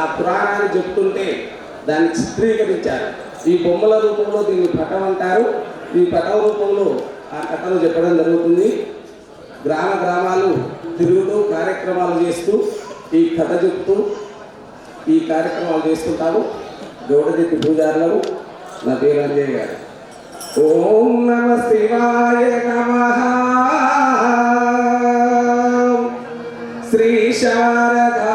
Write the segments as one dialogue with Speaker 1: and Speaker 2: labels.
Speaker 1: ఆ పురాణాన్ని చెప్తుంటే దాన్ని చిత్రీకరించారు. ఈ బొమ్మల రూపంలో దీన్ని పటం అంటారు. ఈ పటం రూపంలో ఆ కథను చెప్పడం జరుగుతుంది. గ్రామ గ్రామాలు తిరుగుతూ కార్యక్రమాలు చేస్తూ ఈ కథ చెప్తూ ఈ కార్యక్రమాలు చేస్తుంటాము గౌడరెడ్డి పూజారులు నా పేరు అంజయ్ గారు. ఓం నమ శివాయ నమ. శ్రీ శారదా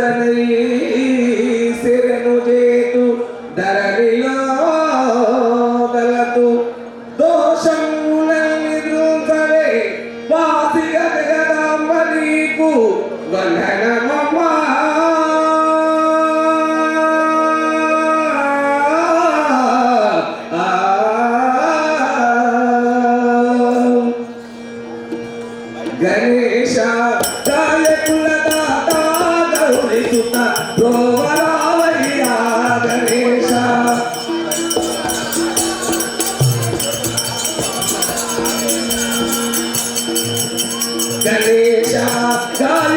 Speaker 1: தலை God.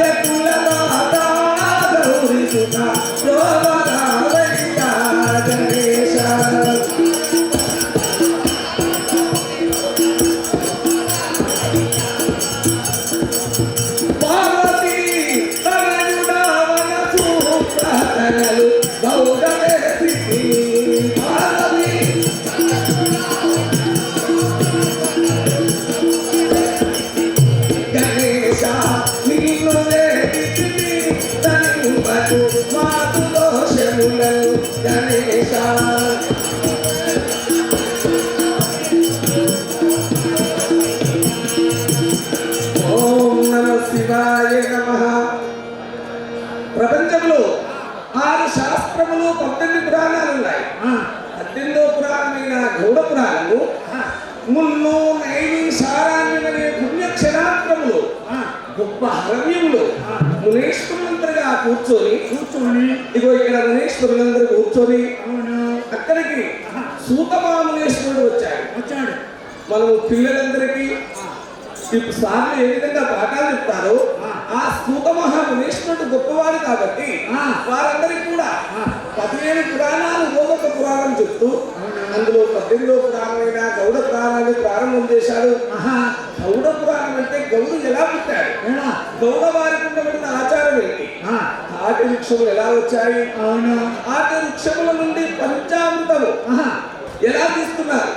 Speaker 1: శివాయ నమ. ప్రపంచంలో ఆరు శాస్త్రములు పద్దెనిమిది పురాణాలు ఉన్నాయి పద్దెనిమిదో పురాణమైన గౌడ పురాణము మున్ను నైని సారాన్యమనే పుణ్యక్షరాత్రములు గొప్ప హరవ్యములు మునీశ్వరులందరిగా కూర్చొని
Speaker 2: కూర్చొని.
Speaker 1: ఇగో ఇక్కడ మునీశ్వరులందరూ కూర్చొని అక్కడికి సూతమా మునీశ్వరుడు వచ్చాడు.
Speaker 2: వచ్చాడు.
Speaker 1: మనము పిల్లలందరికీ సార్లు ఏ విధంగా పాఠాలు చెప్తారో ఆ. సూత మహామునీశ్వరుడు గొప్పవాడు కాబట్టి. వారందరికీ కూడా. పదిహేను పురాణాలు రోజొక పురాణం చెప్తూ అందులో పద్దెనిమిదో పురాణమైన గౌడ పురాణాన్ని ప్రారంభం చేశాడు. గౌడ పురాణం అంటే గౌడు ఎలా పుట్టాడు? గౌడ వారికి ఉండబడిన ఆచారం ఏంటి? ఆటి వృక్షములు ఎలా వచ్చాయి? ఆటి వృక్షముల నుండి పంచామృతము ఎలా తీస్తున్నారు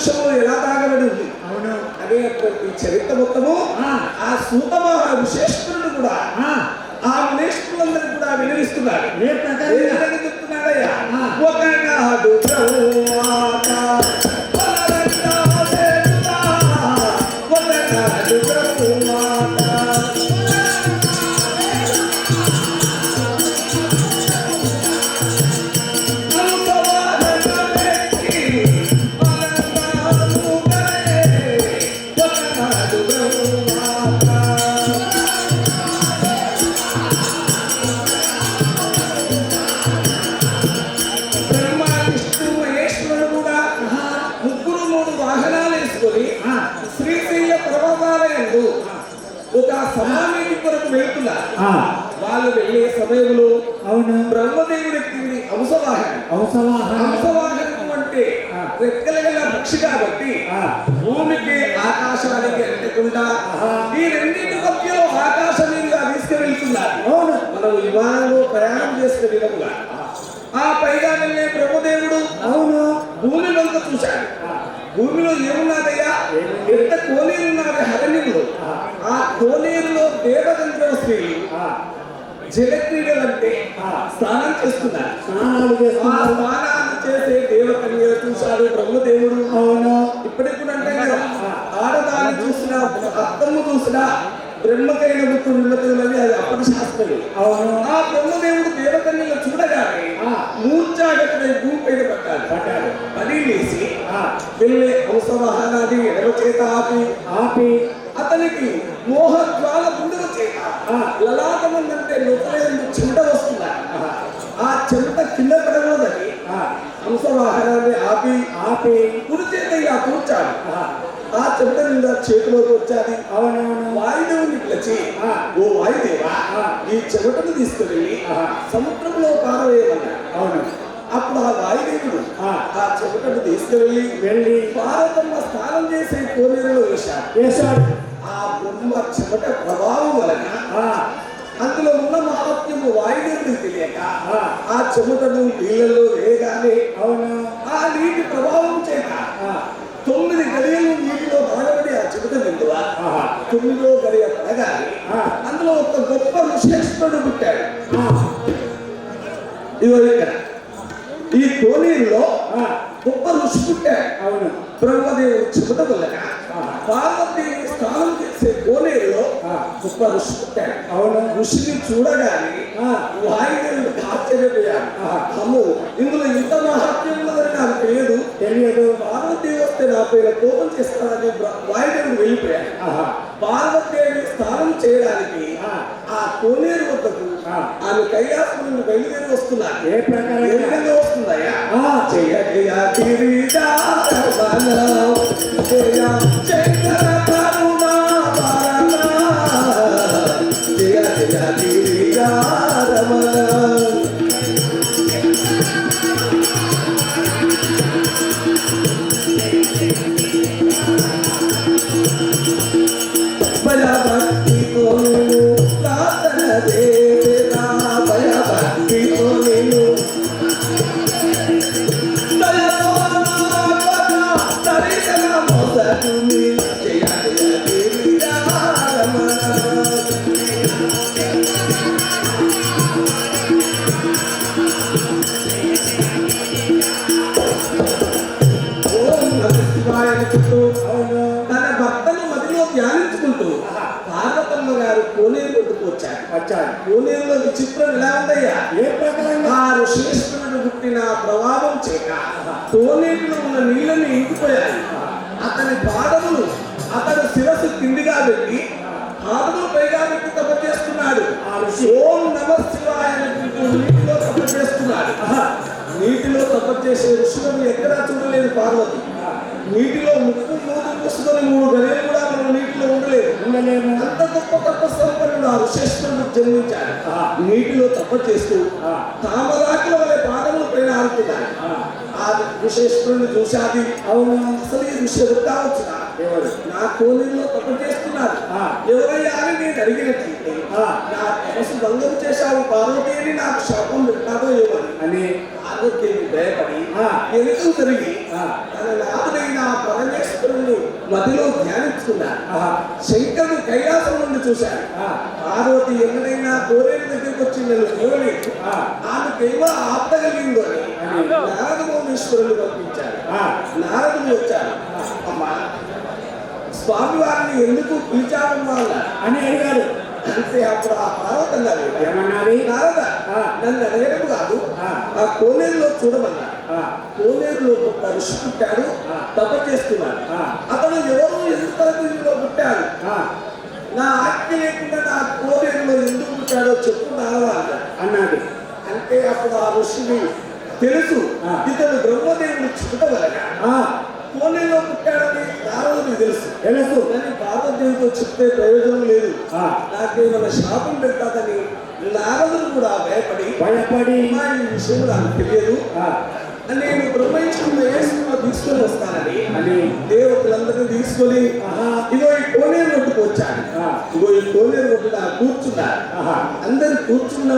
Speaker 1: వృక్షములో ఎలా తాగబడి ఉంది
Speaker 2: అవును
Speaker 1: అనేటువంటి చరిత్ర మొత్తము
Speaker 2: ఆ.
Speaker 1: సూతమహా విశేషణుడు కూడా
Speaker 2: ఆ,
Speaker 1: మునేశ్వరులందరూ కూడా విధంగా చెప్తున్నాడయ్యా?
Speaker 2: ఆ.
Speaker 1: వాహనాలు వేసుకొని. శ్రీశైల పర్వతాలయందు ఒక సమావేశం కొరకు వెళ్తున్నారు వాళ్ళు వెళ్ళే సమయంలో
Speaker 2: అవును.
Speaker 1: బ్రహ్మదేవుడు ఎక్కింది అంశవాహనం
Speaker 2: అవసవాహన
Speaker 1: అంశవాహనం అంటే
Speaker 2: ఆ.
Speaker 1: రెక్కలగల పక్షి కాబట్టి భూమికి ఆకాశానికి అంటకుండా. ఈ రెండింటి మధ్యలో ఆకాశం మీదుగా తీసుకువెళ్తున్నారు.
Speaker 2: అవును.
Speaker 1: మనం విమానంలో ప్రయాణం చేసిన విధముగా ఆ. పైగా వెళ్ళే బ్రహ్మదేవుడు
Speaker 2: అవును.
Speaker 1: భూమి వంక చూశాడు. భూమిలో ఏమున్నదయ్యా? ఎంత కోనేరు ఉన్నది హరణ్యంలో ఆ. కోనేరులో దేవగంధర్వ స్త్రీలు
Speaker 2: ఆ,
Speaker 1: జలక్రీడలు అంటే స్నానం చేస్తున్నారు.
Speaker 2: స్నానాలు
Speaker 1: ఆ
Speaker 2: చేస్తున్నారు.
Speaker 1: స్నానాలు చేసే దేవకన్య చూశాడు బ్రహ్మదేవుడు.
Speaker 2: అవును.
Speaker 1: ఇప్పటికి కూడా అంటే ఆడదాన్ని చూసినా అత్తమ్మ చూసినా బ్రహ్మకైన ముక్కు నిమ్మతున్నది అది అప్పటి శాస్త్రం
Speaker 2: అవును.
Speaker 1: ఆ బ్రహ్మదేవుడు దేవకన్యలు చూడగానే
Speaker 2: ఆ.
Speaker 1: మూర్ఛాగతమై భూమి పైన పట్టాడు పడి లేచి
Speaker 2: ఆ,
Speaker 1: వెళ్ళే అవసరవాహనాన్ని ఎడమ చేత ఆపి
Speaker 2: ఆపి
Speaker 1: అతనికి మోహజ్వాల గుండెల చేత
Speaker 2: ఆ.
Speaker 1: లలాటం అంటే నొప్పలేదు చెమట వస్తున్నారు ఆ చెమట కింద పడకూడదని
Speaker 2: ఆ,
Speaker 1: హంసవాహనాన్ని ఆపి
Speaker 2: ఆపి
Speaker 1: కుడి చేత ఇలా కూర్చాడు
Speaker 2: ఆ,
Speaker 1: చెమట నిండా చేతిలోకి వచ్చాది
Speaker 2: అవునవును
Speaker 1: వాయుదేవుడు
Speaker 2: ఆ.
Speaker 1: ఓ వాయుదేవా. ఈ చెమటను తీసుకువెళ్ళి. సముద్రంలో పారవేయమన్నాడు
Speaker 2: అవును
Speaker 1: అప్పుడు ఆ వాయుదేవుడు
Speaker 2: ఆ.
Speaker 1: ఆ చెమటను తీసుకువెళ్ళి
Speaker 2: వెళ్ళి
Speaker 1: భారతమ్మ స్నానం చేసే కోనేరులో వేశాడు
Speaker 2: వేశాడు
Speaker 1: ఆ బ్రహ్మ చెమట ప్రభావం వలన
Speaker 2: ఆ,
Speaker 1: అందులో ఉన్న మహత్యము వాయుదేవుడికి తెలియక
Speaker 2: ఆ.
Speaker 1: చెమటను నీళ్ళలో వేయగానే
Speaker 2: అవును.
Speaker 1: ఆ నీటి ప్రభావం చేత తొమ్మిది గడియలు నీటిలో పడబడి ఆ చెమట నిండువా. తొమ్మిదో గడియ పడగాలి. అందులో ఒక గొప్ప ఋషేశ్వరుడు పుట్టాడు. ఇదిగో ఇక్కడ. ఈ కోనేరులో గొప్ప ఋషి పుట్టాడు
Speaker 2: అవును
Speaker 1: బ్రహ్మదేవుడు
Speaker 2: ఆ.
Speaker 1: పార్వతీదేవి స్నానం చేసే కోనేరులో. గొప్ప ఋషి పుట్టాడు
Speaker 2: అవును
Speaker 1: ఋషిని చూడగానే
Speaker 2: ఆ.
Speaker 1: వాయుదేవుడికి ఆశ్చర్యపోయాడు. అమ్మో ఇందులో ఇంత మహాత్మ్యం ఉన్నదని నాకు తెలియదు
Speaker 2: తెలియదు
Speaker 1: పార్వతీదేవి వస్తే నా పైన కోపం చేస్తానని వాయుదేవుడు వెళ్ళిపోయాడు పార్వతీదేవి స్నానం చేయడానికి
Speaker 2: ఆ.
Speaker 1: కోనేరు వద్దకు. ఆమె కైలాసం నుండి బయలుదేరి వస్తున్నారు
Speaker 2: ఏ
Speaker 1: ఏ
Speaker 2: ప్రకారంగా
Speaker 1: విధంగా వస్తుందయ్యా. జయ కొట్టుకు వచ్చారు
Speaker 2: వచ్చాడు
Speaker 1: కోనేరులో విచిత్రం ఇలా ఉందయ్యా?
Speaker 2: ఏ ప్రకారంగా
Speaker 1: ఆ ఋషేశ్వరుడు పుట్టిన ప్రభావం చేత తోనేటిలో ఉన్న నీళ్ళని ఇంకిపోయాయి. అతని పాదములు అతని శిరస్సు కిందిగా పెట్టి పాదములు పైగా పెట్టి తప చేస్తున్నాడు.
Speaker 2: ఆ
Speaker 1: ఓం నమ శివాయ నీటిలో తప చేస్తున్నాడు. నీటిలో తప చేసే ఋషులను ఎక్కడా చూడలేదు పార్వతి. నీటిలో ముక్కు మూడు మూసుకొని మూడు గడియలు కూడా
Speaker 2: ఉండలేము.
Speaker 1: అంత గొప్ప తప సంపన్నుడు ఆ. ఋషేశ్వరుడు జన్మించాడు. నీటిలో తప చేస్తూ. తామరాకుల వలె పాదములు పైన ఆడుతున్నాడు
Speaker 2: ఆ,
Speaker 1: చూశాది.
Speaker 2: అవును.
Speaker 1: అసలు ఈ కావచ్చునా
Speaker 2: ఎవరు?
Speaker 1: నా కోనేరులో తప చేస్తున్నాడు.
Speaker 2: ఆ.
Speaker 1: ఎవరయ్యా అని నేను అడిగినట్లయితే
Speaker 2: ఆ.
Speaker 1: నా తపస్సు భంగం చేశావు పార్వతి అని నాకు శాపం పెట్టాదో ఏమని
Speaker 2: అని.
Speaker 1: పార్వతీని భయపడి
Speaker 2: ఆ.
Speaker 1: వెనుకలు తిరిగి. తన పరమేశ్వరుని మదిలో
Speaker 2: ఆహా.
Speaker 1: శంకరుడు కైలాసం నుండి చూశాడు
Speaker 2: ఆ.
Speaker 1: పార్వతి ఎన్నడైనా కోరేరు దగ్గరికి వచ్చి నన్ను చూడలేదు
Speaker 2: ఆ.
Speaker 1: ఆమెకేమో ఆప్త కలిగిందో అని. నారదమోనీశ్వరుడు పంపించాడు
Speaker 2: ఆ.
Speaker 1: నారదుడు వచ్చాడు అమ్మా స్వామి వారిని ఎందుకు పిలిచాడమ్మా అన్నాడు
Speaker 2: అని అడిగాడు
Speaker 1: అంటే అప్పుడు ఆ పార్వతి అన్నారు నారద. నన్ను అడగడం కాదు
Speaker 2: ఆ.
Speaker 1: కోనేరులో చూడమన్నా
Speaker 2: ఆ,
Speaker 1: కోనేరులో ఋషి పుట్టాడు. తప చేస్తున్నాడు. అతను ఎవరు? ఎందుకు తరగతిలో పుట్టాడు.
Speaker 2: ఆ,
Speaker 1: నా ఆజ్ఞ లేకుండా నా కోనేరులో ఎందుకు పుట్టాడో చెప్పు నారద అన్నాడు. అంటే అప్పుడు ఆ ఋషిని తెలుసు.
Speaker 2: ఆ.
Speaker 1: ఇతడు బ్రహ్మదేవుడు చుట్ట వలన
Speaker 2: ఆ,
Speaker 1: కోనేరులో పుట్టాడని నారదుడికి తెలుసు.
Speaker 2: తెలుసు.
Speaker 1: కానీ పార్వదేవితో చెప్తే ప్రయోజనం లేదు. నాకేమైనా శాపం పెట్టాదని నారదుడు కూడా భయపడి
Speaker 2: భయపడి
Speaker 1: "అమ్మా, ఈ విషయం నాకు తెలియదు. నేను బ్రహ్మించుకున్న యేసును తీసుకొని వస్తానని
Speaker 2: అని
Speaker 1: దేవతలందరినీ తీసుకొని
Speaker 2: ఆహా.
Speaker 1: ఇగో ఈ కోనేరు ఒడ్డుకు వచ్చాను. ఇగో ఈ కోనేరు ఒడ్డున కూర్చున్నారు
Speaker 2: ఆహా
Speaker 1: అందరు కూర్చున్న